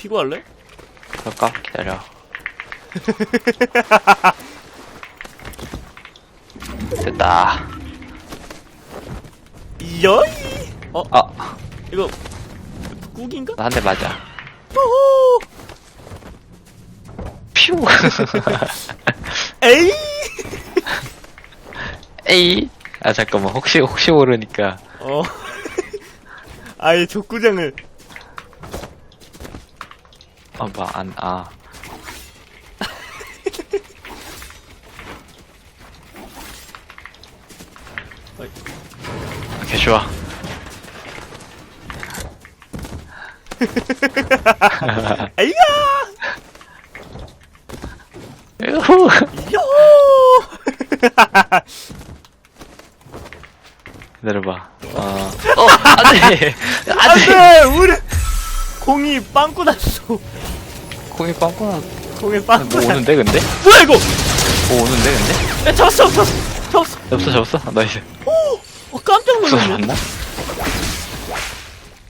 피고 할래? 그럴까? 기다려. 됐다. 여이! 어, 아, 이거, 꾹인가? 나 한 대 맞아. 호호! 퓨! 에이! 에이! 아, 잠깐만. 혹시, 혹시 모르니까. 어. 아예 족구장을. 아, 뭐, 안, 아. 오케이, 좋아. 에이야! 으후! 요! 기다려봐. 어, 어, 안 돼! 안 돼! 안돼! 우리 공이 빵꾸 났어. 콩이 빵꾸나. 공에 빵꾸 뭐났 오는데, 근데? 뭐야 이거? 뭐 오는데, 근데? 야 잡았어 잡았어 잡았어. 접수, 접수? 나이스. 오! 어, 깜짝 놀랐네. 맞나?